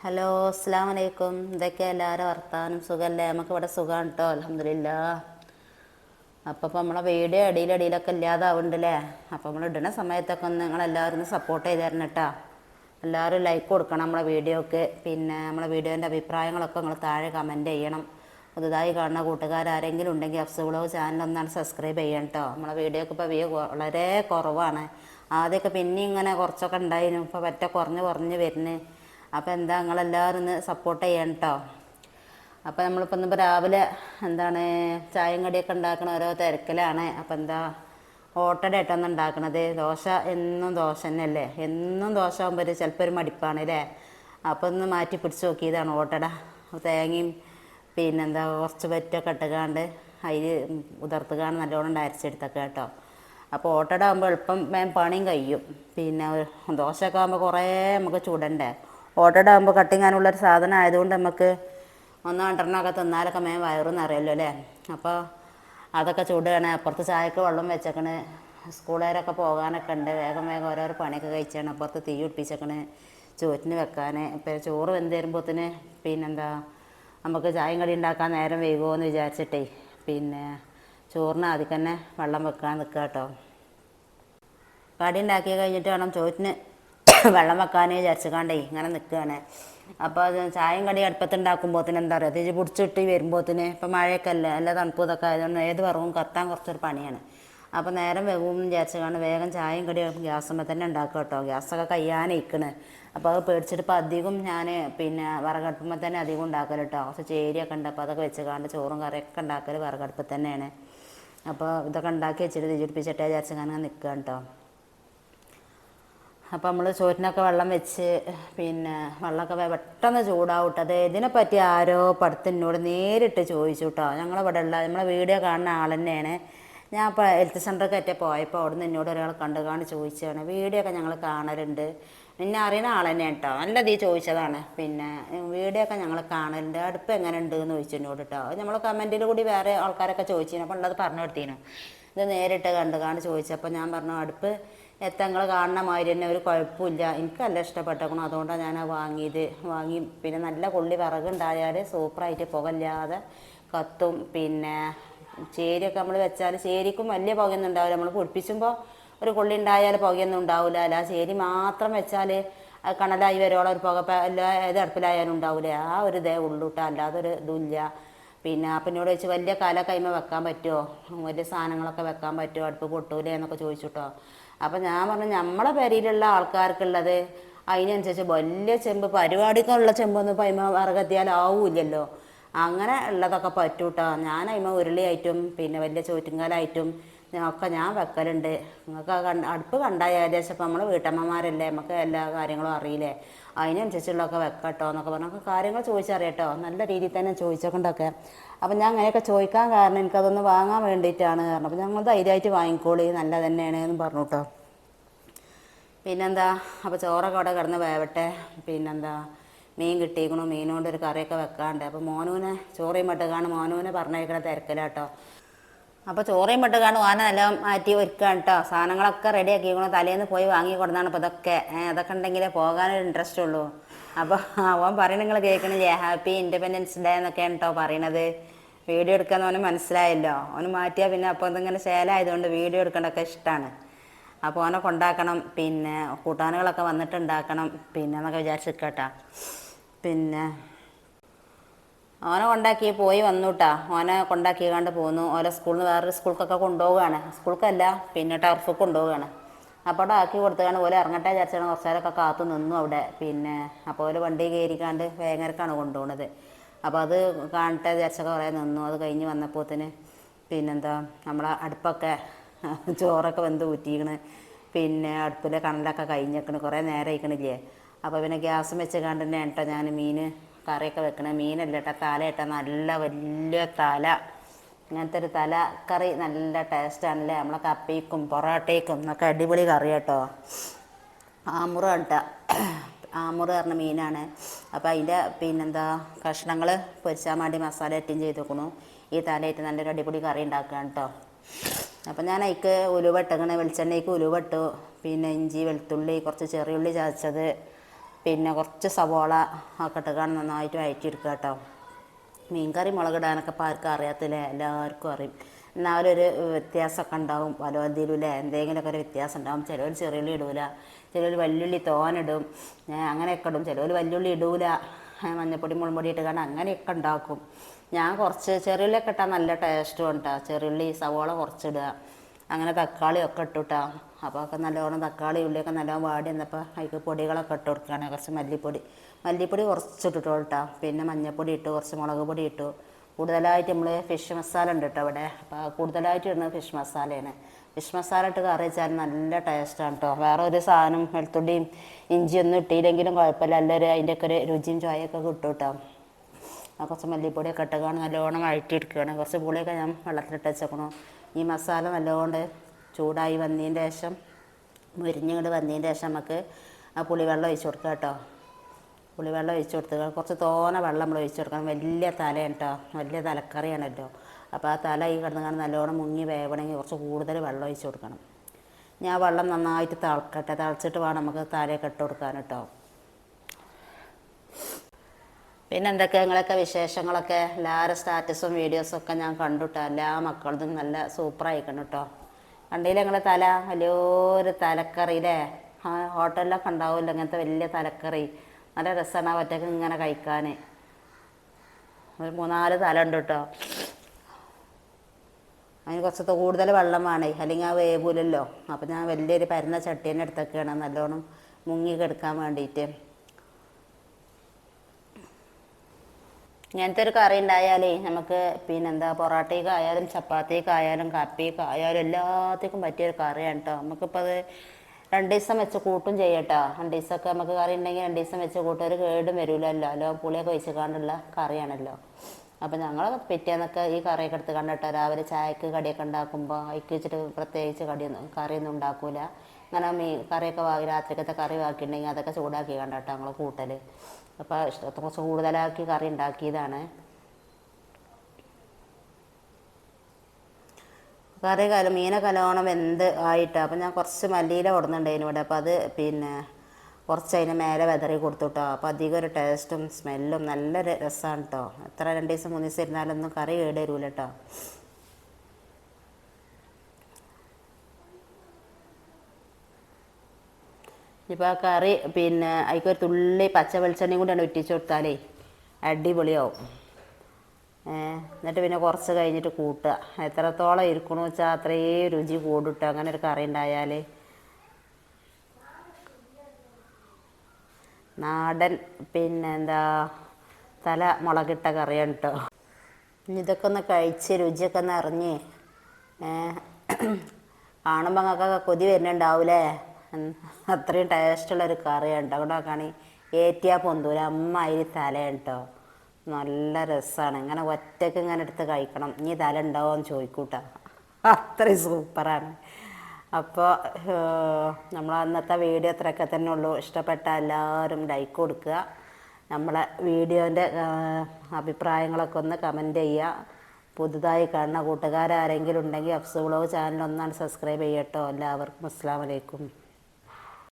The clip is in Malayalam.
ഹലോ അസ്സാം വലൈക്കും ഇതൊക്കെ എല്ലാവരും വർത്താനം? സുഖമല്ലേ നമുക്ക് ഇവിടെ സുഖമാണ് കേട്ടോ അലഹമില്ല അപ്പോൾ ഇപ്പോൾ നമ്മളെ വീഡിയോ അടിയിലടിയിലൊക്കെ ഇല്ലാതാവുന്നുണ്ടല്ലേ അപ്പോൾ നമ്മൾ ഇടുന്ന സമയത്തൊക്കെ ഒന്ന് നിങ്ങളെല്ലാവരും ഒന്ന് സപ്പോർട്ട് ചെയ്ത് തരണം കേട്ടോ എല്ലാവരും ലൈക്ക് കൊടുക്കണം നമ്മളെ വീഡിയോക്ക്. പിന്നെ നമ്മളെ വീഡിയോന്റെ അഭിപ്രായങ്ങളൊക്കെ നിങ്ങൾ താഴെ കമന്റ് ചെയ്യണം. പുതുതായി കാണുന്ന കൂട്ടുകാരാരെങ്കിലും ഉണ്ടെങ്കിൽ അഫ്സ് വ്ലോഗ് ചാനൽ ഒന്നാണ് സബ്സ്ക്രൈബ് ചെയ്യണം കേട്ടോ നമ്മളെ വീഡിയോക്ക് ഇപ്പോൾ വ്യൂ വളരെ കുറവാണ്. ആദ്യമൊക്കെ പിന്നെ ഇങ്ങനെ കുറച്ചൊക്കെ ഉണ്ടായിരുന്നു ഇപ്പോൾ പറ്റ കുറഞ്ഞ് കുറഞ്ഞ് വരുന്നത് അപ്പോൾ എന്താ നിങ്ങളെല്ലാവരും ഒന്ന് സപ്പോർട്ട് ചെയ്യണം കേട്ടോ അപ്പോൾ നമ്മളിപ്പോൾ ഇന്നിപ്പോൾ രാവിലെ എന്താണ് ചായയും കടിയൊക്കെ ഉണ്ടാക്കണ ഓരോ തിരക്കിലാണ്. അപ്പോൾ എന്താ ഓട്ടട ആയിട്ടൊന്നും ഉണ്ടാക്കണത്. ദോശ എന്നും ദോശ തന്നെയല്ലേ? എന്നും ദോശ ആകുമ്പോൾ ചിലപ്പോൾ ഒരു മടിപ്പാണ് അല്ലേ അപ്പോൾ ഒന്ന് മാറ്റി പിടിച്ച് നോക്കിയതാണ് ഓട്ടട തേങ്ങയും പിന്നെന്താ കുറച്ച് പറ്റൊക്കെ ഇട്ടുകാണ്ട് അതിൽ ഉതിർത്തുകാണ്ട് നല്ലോണം അരച്ചെടുത്തൊക്കെ കേട്ടോ. അപ്പോൾ ഓട്ടട ആകുമ്പോൾ എളുപ്പം വേഗം പണിയും കഴിയും. പിന്നെ ദോശയൊക്കെ ആകുമ്പോൾ കുറേ നമുക്ക് ചുടണ്ടേ? ഓട്ടട ആകുമ്പോൾ കട്ടിങ്ങാനുള്ളൊരു സാധനം ആയതുകൊണ്ട് നമുക്ക് ഒന്ന് രണ്ടെണ്ണമൊക്കെ തിന്നാലൊക്കെ മേം വയറെന്ന് അറിയല്ലോ അല്ലേ? അപ്പോൾ അതൊക്കെ ചൂടുകയാണ് അപ്പുറത്ത് ചായക്ക് വെള്ളം വെച്ചേക്കണ്. സ്കൂളുകാരൊക്കെ പോകാനൊക്കെ ഉണ്ട്. വേഗം വേഗം ഓരോരോ പണിയൊക്കെ കഴിച്ചാണ്. അപ്പുറത്ത് തീ പിടിപ്പിച്ചേക്കണ്. ചോറ്റിന് വെക്കാൻ ഇപ്പം ചോറ് വെന്ത് വരുമ്പോഴത്തേന് പിന്നെന്താ? നമുക്ക് ചായയും കടി ഉണ്ടാക്കാൻ നേരം വൈകുമോ വിചാരിച്ചിട്ടേ പിന്നെ ചോറിന് ആദ്യം തന്നെ വെള്ളം വെക്കാൻ നിൽക്കുക കേട്ടോ കടി ഉണ്ടാക്കി കഴിഞ്ഞിട്ട് വേണം ചോറ്റിന് വെള്ളം വെക്കാനേ വിചാരിച്ചുകാണ്ടേ ഇങ്ങനെ നിൽക്കുകയാണ് അപ്പോൾ അത് ചായയും കടി അടുപ്പത്തുണ്ടാക്കുമ്പോഴത്തേന് എന്താ പറയുക തിരിച്ച് പിടിച്ചിട്ട് വരുമ്പോഴത്തേന് ഇപ്പം മഴയൊക്കെ അല്ല നല്ല തണുപ്പ് ഇതൊക്കെ ആയതുകൊണ്ട് ഏത് വറവും കത്താൻ കുറച്ചൊരു പണിയാണ്. അപ്പോൾ നേരം വേഗം വിചാരിച്ചുകൊണ്ട് വേഗം ചായയും കടി ഗ്യാസുമ്പോൾ തന്നെ ഉണ്ടാക്കുക കേട്ടോ ഗ്യാസൊക്കെ കയ്യാനിരിക്കണ് അപ്പോൾ അത് പേടിച്ചിട്ട് ഇപ്പോൾ അധികം ഞാൻ പിന്നെ വിറകടുപ്പുമ്പോൾ തന്നെ അധികം ഉണ്ടാക്കൽ കേട്ടോ കുറച്ച് ചേരിയൊക്കെ ഉണ്ട് അപ്പോൾ അതൊക്കെ വെച്ചുകൊണ്ട് ചോറും കറിയൊക്കെ ഉണ്ടാക്കൽ വിറകടുപ്പിൽ തന്നെയാണ് അപ്പോൾ ഇതൊക്കെ ഉണ്ടാക്കി വെച്ചിട്ട് തിരിപ്പിച്ചിട്ടേ വിചാരിച്ചു അങ്ങനെ നിൽക്കുക കേട്ടോ അപ്പോൾ നമ്മൾ ചോറ്റിനൊക്കെ വെള്ളം വെച്ച് പിന്നെ വെള്ളമൊക്കെ പെട്ടെന്ന് ചൂടാവട്ടെ. അത് ഇതിനെപ്പറ്റി ആരോ പടുത്തിനോട് നേരിട്ട് ചോദിച്ചു കേട്ടോ ഞങ്ങളിവിടെ ഉള്ള നമ്മളെ വീഡിയോ കാണുന്ന ആൾ തന്നെയാണ്. ഞാൻ ഇപ്പോൾ ഹെൽത്ത് സെന്ററിൽ ഒറ്റ പോയപ്പോൾ അവിടെ നിന്ന് എന്നോട് ഒരാൾ കണ്ടു കാണി ചോദിച്ചതാണ്. വീഡിയോ ഒക്കെ ഞങ്ങൾ കാണലുണ്ട്. പിന്നെ അറിയുന്ന ആൾ തന്നെയാണ് കേട്ടോ നല്ല തീ ചോദിച്ചതാണ്. പിന്നെ വീഡിയോ ഒക്കെ ഞങ്ങൾ കാണലുണ്ട്. അടുപ്പ് എങ്ങനെ ഉണ്ട് എന്ന് ചോദിച്ചു എന്നോട് കേട്ടോ നമ്മൾ കമന്റിൽ കൂടി വേറെ ആൾക്കാരൊക്കെ ചോദിച്ചിരുന്നു. അപ്പോൾ ഉള്ളത് പറഞ്ഞു കൊടുത്തിരുന്നു. ഇത് നേരിട്ട് കണ്ടു കാണി ചോദിച്ചപ്പോൾ ഞാൻ പറഞ്ഞു അടുപ്പ് എത്തങ്ങൾ കാണുന്ന മാതിരി തന്നെ ഒരു കുഴപ്പമില്ല. എനിക്ക് നല്ല ഇഷ്ടപ്പെട്ടേക്കണം. അതുകൊണ്ടാണ് ഞാൻ വാങ്ങിയത്. വാങ്ങി പിന്നെ നല്ല കൊള്ളി വിറകുണ്ടായാൽ സൂപ്പറായിട്ട് പുകയില്ലാതെ കത്തും. പിന്നെ ചേരിയൊക്കെ നമ്മൾ വെച്ചാൽ ചേരിക്കും വലിയ പുകയൊന്നും ഉണ്ടാവില്ല. നമ്മൾ പൊടിപ്പിച്ചുമ്പോൾ ഒരു കൊള്ളി ഉണ്ടായാൽ പുകയൊന്നും ഉണ്ടാവില്ല. അല്ല ചേരി മാത്രം വെച്ചാൽ കണലായി വരുവോളം ഒരു പുക എല്ലാ ഏത് അടുപ്പിലായാലും ഉണ്ടാവില്ല. ആ ഒരു ഇതേ ഉള്ളൂട്ടാ. അല്ലാതൊരു ഇതുമില്ല പിന്നെ അപ്പനോട് ചോദിച്ചു വലിയ കാല കൈമ വെക്കാൻ പറ്റുമോ വലിയ സാധനങ്ങളൊക്കെ വെക്കാൻ പറ്റുമോ അടുപ്പ് പൊട്ടൂലേ? എന്നൊക്കെ ചോദിച്ചു കേട്ടോ അപ്പം ഞാൻ പറഞ്ഞു നമ്മളെ പേരിലുള്ള ആൾക്കാർക്കുള്ളത് അതിനനുസരിച്ച് വലിയ ചെമ്പ് പരിപാടിക്കുള്ള ചെമ്പൊന്നും പൈമ വിറകെത്തിയാലാവൂല്ലല്ലോ അങ്ങനെ ഉള്ളതൊക്കെ പറ്റൂട്ടോ? ഞാൻ അതിമ ഉരുളിയായിട്ടും പിന്നെ വലിയ ചോറ്റുങ്കാലായിട്ടും ഒക്കെ ഞാൻ വെക്കലുണ്ട്. നിങ്ങൾക്ക് അടുപ്പ് കണ്ടാൽ ഏകദേശം ഇപ്പം നമ്മൾ വീട്ടമ്മമാരല്ലേ നമുക്ക് എല്ലാ കാര്യങ്ങളും അറിയില്ലേ? അതിനനുസരിച്ചുള്ളതൊക്കെ വെക്കട്ടോ എന്നൊക്കെ പറഞ്ഞു. കാര്യങ്ങൾ ചോദിച്ചറിയട്ടോ. നല്ല രീതിയിൽ തന്നെ ചോദിച്ചോണ്ടൊക്കെ അപ്പം ഞാൻ അങ്ങനെയൊക്കെ ചോദിക്കാൻ കാരണം എനിക്കതൊന്ന് വാങ്ങാൻ വേണ്ടിയിട്ടാണ് കാരണം. അപ്പം ഞങ്ങൾ ധൈര്യമായിട്ട് വാങ്ങിക്കോളി നല്ല തന്നെയാണ് എന്ന് പറഞ്ഞു കേട്ടോ. പിന്നെന്താ? അപ്പോൾ ചോറൊക്കെ അവിടെ കിടന്ന് വേവട്ടെ. പിന്നെന്താ? മീൻ കിട്ടിയിരിക്കണു മീനുകൊണ്ട് കൊണ്ട് ഒരു കറിയൊക്കെ വെക്കാണ്ട്. അപ്പോൾ മോനൂനെ ചോറിയും മട്ടുകാണ് മോനൂനെ പറഞ്ഞേക്കണ തിരക്കിലാട്ടോ. അപ്പോൾ ചോറയും മട്ടുകാണ് ആന നല്ല മാറ്റി ഒരുക്കാണ് കേട്ടോ സാധനങ്ങളൊക്കെ റെഡി ആക്കിക്കണം തലേന്ന് പോയി വാങ്ങി കൊടുത്താണ് അപ്പൊ ഇതൊക്കെ. അതൊക്കെ ഉണ്ടെങ്കിലേ പോകാനൊരു ഇൻട്രസ്റ്റ് ഉള്ളൂ. അപ്പോൾ അവൻ പറയണ നിങ്ങൾ കേൾക്കണില്ലേ? ഹാപ്പി ഇൻഡിപെൻഡൻസ് ഡേ എന്നൊക്കെയാണ് കേട്ടോ പറയണത്. വീഡിയോ എടുക്കാന്ന് അവന് മനസ്സിലായല്ലോ. അവന് മാറ്റിയാൽ പിന്നെ അപ്പോൾ ഇതിങ്ങനെ ശേലായതുകൊണ്ട് വീഡിയോ എടുക്കേണ്ടതൊക്കെ ഇഷ്ടമാണ് അപ്പോൾ അവനെ കൊണ്ടാക്കണം. പിന്നെ കൂട്ടാനുകളൊക്കെ വന്നിട്ട് ഉണ്ടാക്കണം പിന്നെ എന്നൊക്കെ വിചാരിച്ചിരിക്കട്ടാ പിന്നെ ഓനെ കൊണ്ടാക്കി പോയി വന്നുട്ടാ. ഓനെ കൊണ്ടാക്കി കണ്ട് പോന്നു. ഓലെ സ്കൂളിൽ നിന്ന് വേറൊരു സ്കൂൾക്കൊക്കെ കൊണ്ടുപോവുകയാണ്. സ്കൂൾക്കല്ല പിന്നെ ടർഫ് കൊണ്ടുപോവുകയാണ്. അപ്പോൾ അവിടെ ആക്കി കൊടുത്തുകൊണ്ട് ഓലെ ഇറങ്ങട്ടെ വിചാരിച്ചാണ് കുറച്ച് നേരമൊക്കെ കാത്തു നിന്നു അവിടെ. പിന്നെ അപ്പോൾ ഓൽ വണ്ടി കയറിക്കാണ്ട് വേങ്ങരക്കാണ് കൊണ്ടുപോകുന്നത് അപ്പോൾ അത് കാണട്ടെ വിചാരിച്ചൊക്കെ കുറേ നിന്നു. അത് കഴിഞ്ഞ് വന്നപ്പോത്തിന് പിന്നെന്താ നമ്മളെ അടുപ്പൊക്കെ ചോറൊക്കെ വെന്ത് ഊറ്റിക്കണ്. പിന്നെ അടുപ്പിലെ കണലൊക്കെ കഴിഞ്ഞേക്കണ്. കുറേ നേരം ആയിക്കണില്ലേ അപ്പോൾ പിന്നെ ഗ്യാസും വെച്ച് കണ്ട് കേട്ടോ ഞാൻ മീൻ കറിയൊക്കെ വെക്കണ. മീനല്ല കേട്ടോ തല കേട്ടോ നല്ല വലിയ തല. ഇങ്ങനത്തെ ഒരു തല കറി നല്ല ടേസ്റ്റാണല്ലേ നമ്മളെ കപ്പയ്ക്കും പൊറോട്ടയ്ക്കും എന്നൊക്കെ അടിപൊളി കറി കേട്ടോ ആമുറ കേട്ടോ ആമുറ പറഞ്ഞ മീനാണ്. അപ്പോൾ അതിന്റെ പിന്നെന്താ കഷ്ണങ്ങൾ പൊരിച്ചാൽ വേണ്ടി മസാല ഇട്ടും ചെയ്ത് വെക്കണു ഈ തലയിട്ട് നല്ലൊരു അടിപൊളി കറി ഉണ്ടാക്കുകയാണ് കേട്ടോ അപ്പം ഞാൻ അതിക്ക് ഉലുവ ഇട്ടങ്ങനെ വെളിച്ചെണ്ണയ്ക്ക് ഉലുവ ഇട്ടു. പിന്നെ ഇഞ്ചി വെളുത്തുള്ളി കുറച്ച് ചെറിയുള്ളി ചതച്ചത്. പിന്നെ കുറച്ച് സവോള ഒക്കെ ഇട്ടുകാണ് നന്നായിട്ട് വഴറ്റിയെടുക്കുക കേട്ടോ. മീൻകറി മുളകിടാനൊക്കെ ഇപ്പോൾ ആർക്കും അറിയാത്തില്ലേ എല്ലാവർക്കും അറിയും. എന്നാലും ഒരു വ്യത്യാസമൊക്കെ ഉണ്ടാവും. പല ഇല്ലേ എന്തെങ്കിലുമൊക്കെ ഒരു വ്യത്യാസം ഉണ്ടാവും. ചിലവർ ചെറിയുള്ളി ഇടൂല ചിലവർ വല്യുള്ളി തോനിടും അങ്ങനെയൊക്കെ ഇടും. ചിലവർ വല്യുള്ളി ഇടൂല മഞ്ഞപ്പൊടി മുളമ്പൊടി ഇട്ട് കാണാൻ അങ്ങനെയൊക്കെ ഉണ്ടാക്കും. ഞാൻ കുറച്ച് ചെറിയുള്ളിയൊക്കെ ഇട്ടാൽ നല്ല ടേസ്റ്റും ഉണ്ടാകും ചെറിയുള്ളി സവോള കുറച്ചിടുക. അങ്ങനെ തക്കാളിയൊക്കെ ഇട്ടുട്ടാ. അപ്പോൾ ഒക്കെ നല്ലോണം തക്കാളി ഉള്ളിയൊക്കെ നല്ലോണം വാടി വന്നപ്പോൾ അതിക്ക് പൊടികളൊക്കെ ഇട്ട് കൊടുക്കുകയാണ് കുറച്ച് മല്ലിപ്പൊടി. മല്ലിപ്പൊടി കുറച്ചിട്ടിട്ടു കേട്ടോ പിന്നെ മഞ്ഞൾപ്പൊടി ഇട്ടു കുറച്ച് മുളക് പൊടി ഇട്ടു. കൂടുതലായിട്ട് നമ്മൾ ഫിഷ് മസാല ഉണ്ട് കേട്ടോ അവിടെ അപ്പോൾ കൂടുതലായിട്ട് ഇടുന്നത് ഫിഷ് മസാലയാണ് ഫിഷ് മസാല ഇട്ട് കറി വെച്ചാൽ നല്ല ടേസ്റ്റാണ് കേട്ടോ വേറെ ഒരു സാധനം വെളുത്തുള്ളിയും ഇഞ്ചിയൊന്നും ഇട്ടിയില്ലെങ്കിലും കുഴപ്പമില്ല. നല്ലൊരു അതിന്റെയൊക്കെ ഒരു രുചിയും ചായയൊക്കെ കിട്ടും കേട്ടോ ആ കുറച്ച് മല്ലിപ്പൊടിയൊക്കെ ഇട്ടുകയാണ് നല്ലോണം വഴറ്റിയെടുക്കുകയാണ്. കുറച്ച് പുളിയൊക്കെ ഞാൻ വെള്ളത്തിലിട്ട് വെച്ചേക്കണു. ഈ മസാല നല്ലതുകൊണ്ട് ചൂടായി വന്നതിന്റെ ശേഷം മുരിഞ്ഞിങ്ങോട്ട് വന്നതിന്റെ ശേഷം നമുക്ക് ആ പുളിവെള്ളം ഒഴിച്ച് കൊടുക്കുക കേട്ടോ. പുളിവെള്ളം ഒഴിച്ച് കൊടുത്തു കുറച്ച് തോന വെള്ളം നമ്മൾ ഒഴിച്ച് കൊടുക്കണം. വലിയ തലയാണ് കേട്ടോ. വലിയ തലക്കറിയാണല്ലോ. അപ്പോൾ ആ തല ഈ കിടന്ന് കാണാൻ നല്ലോണം മുങ്ങി വേവണമെങ്കിൽ കുറച്ച് കൂടുതൽ വെള്ളം ഒഴിച്ച് കൊടുക്കണം. ഞാൻ വെള്ളം നന്നായിട്ട് തിളക്കട്ടെ. തിളച്ചിട്ട് വേണം നമുക്ക് തലയൊക്കെ ഇട്ട് കൊടുക്കാൻ കേട്ടോ. പിന്നെ എന്തൊക്കെ നിങ്ങളൊക്കെ വിശേഷങ്ങളൊക്കെ? എല്ലാവരും സ്റ്റാറ്റസും വീഡിയോസും ഒക്കെ ഞാൻ കണ്ടുട്ടോ. എല്ലാ മക്കളതും നല്ല സൂപ്പറായിക്കണം കേട്ടോ കണ്ടില്ല നിങ്ങളെ തല വലിയൊരു തലക്കറി അല്ലേ ഹോട്ടലിലൊക്കെ ഉണ്ടാവുമല്ലോ ഇങ്ങനത്തെ വലിയ തലക്കറി. നല്ല രസമാണ് ഒറ്റയ്ക്ക് ഇങ്ങനെ കഴിക്കാൻ ഒരു മൂന്നാൽ തല ഉണ്ട് കേട്ടോ അതിന് കുറച്ച് കൂടുതൽ വെള്ളം വേണേ. അല്ലെങ്കിൽ ആ വേവൂലല്ലോ. അപ്പം ഞാൻ വലിയൊരു പരുന്ന ചട്ടീനെ അടുത്തൊക്കെയാണ് നല്ലോണം മുങ്ങി കിടക്കാൻ വേണ്ടിയിട്ട്. ഇങ്ങനത്തെ ഒരു കറി ഉണ്ടായാലേ നമുക്ക് പിന്നെന്താ പൊറോട്ടയ്ക്കായാലും ആയാലും എല്ലാത്തേക്കും എല്ലാത്തിനും പറ്റിയൊരു കറിയാണ് കേട്ടോ നമുക്കിപ്പോൾ അത് രണ്ട് ദിവസം വെച്ച് കൂട്ടും ചെയ്യട്ടോ. രണ്ട് ദിവസമൊക്കെ നമുക്ക് കറി ഉണ്ടെങ്കിൽ രണ്ട് ദിവസം വെച്ച് കൂട്ടും. ഒരു കേടും വരില്ലല്ലോ അല്ലോ പുളിയൊക്കെ വെച്ച് കാണ്ടുള്ള കറിയാണല്ലോ. അപ്പം ഞങ്ങൾ പിറ്റേന്നൊക്കെ ഈ കറിയൊക്കെ എടുത്ത് കണ്ടിട്ടോ. രാവിലെ ചായക്ക് കടിയൊക്കെ ഉണ്ടാക്കുമ്പോൾ അയക്ക് വെച്ചിട്ട് പ്രത്യേകിച്ച് കടിയൊന്നും കറിയൊന്നും ഉണ്ടാക്കൂല. അങ്ങനെ മീൻ കറിയൊക്കെ വാങ്ങി രാത്രിക്കത്തെ കറി വാക്കിയിട്ടുണ്ടെങ്കിൽ അതൊക്കെ ചൂടാക്കി കണ്ടോ ഞങ്ങൾ കൂട്ടൽ അപ്പോൾ ഇഷ്ടത്തെ കുറച്ച് കൂടുതലാക്കി കറി ഉണ്ടാക്കിയതാണ് കറി കല മീനൊക്കെ നല്ലോണം വെന്ത് ആയിട്ടാണ് അപ്പം ഞാൻ കുറച്ച് മല്ലിയില കൊടുന്നുണ്ടായിരുന്നു ഇവിടെ. അപ്പോൾ അത് പിന്നെ കുറച്ച് അതിന് മേലെ വെതറി കൊടുത്തു കേട്ടോ അപ്പോൾ അധികം ഒരു ടേസ്റ്റും സ്മെല്ലും നല്ല രസമാണ് കേട്ടോ എത്ര രണ്ട് ദിവസം മൂന്ന് ദിവസം ഇരുന്നാലൊന്നും കറി കേട് കേട്ടോ ഇപ്പോൾ ആ കറി പിന്നെ അതിക്ക് ഒരു തുള്ളി പച്ച വെളിച്ചെണ്ണയും കൂടിയാണ് ഉറ്റിച്ച് കൊടുത്താലേ അടിപൊളിയാവും. എന്നിട്ട് പിന്നെ കുറച്ച് കഴിഞ്ഞിട്ട് കൂട്ടുക. എത്രത്തോളം ഇരിക്കണമെന്ന് വെച്ചാൽ അത്രയും രുചി കൂടിട്ടോ അങ്ങനെ ഒരു കറി ഉണ്ടായാൽ നാടൻ പിന്നെ എന്താ തല മുളകിട്ട കറിയാണ് കേട്ടോ ഇതൊക്കെ ഒന്ന് കഴിച്ച് രുചിയൊക്കെ ഒന്ന് അറിഞ്ഞ് കാണുമ്പോൾ കൊതി വരുന്നുണ്ടാവൂലേ? അത്രയും ടേസ്റ്റുള്ള ഒരു കറിയാണ് കേട്ടോ അവിടെ കാണി ഏറ്റിയാ പൊന്തൂല അമ്മായി തലയാണ് കേട്ടോ നല്ല രസമാണ് ഇങ്ങനെ ഒറ്റയ്ക്ക് ഇങ്ങനെ എടുത്ത് കഴിക്കണം. ഇനി തല ഉണ്ടാവോ എന്ന് ചോദിക്കൂട്ടാ. അത്രയും സൂപ്പറാണ് അപ്പോൾ നമ്മൾ അന്നത്തെ വീഡിയോ അത്രയൊക്കെ തന്നെ ഉള്ളൂ. ഇഷ്ടപ്പെട്ട എല്ലാവരും ലൈക്ക് കൊടുക്കുക. നമ്മളെ വീഡിയോന്റെ അഭിപ്രായങ്ങളൊക്കെ ഒന്ന് കമന്റ് ചെയ്യുക. പുതുതായി കാണുന്ന കൂട്ടുകാരാരെങ്കിലും ഉണ്ടെങ്കിൽ അഫ്സ് വ്ളോഗ് ചാനൽ ഒന്നാണ് സബ്സ്ക്രൈബ് ചെയ്യട്ടോ. എല്ലാവർക്കും അസ്സാം വലൈക്കും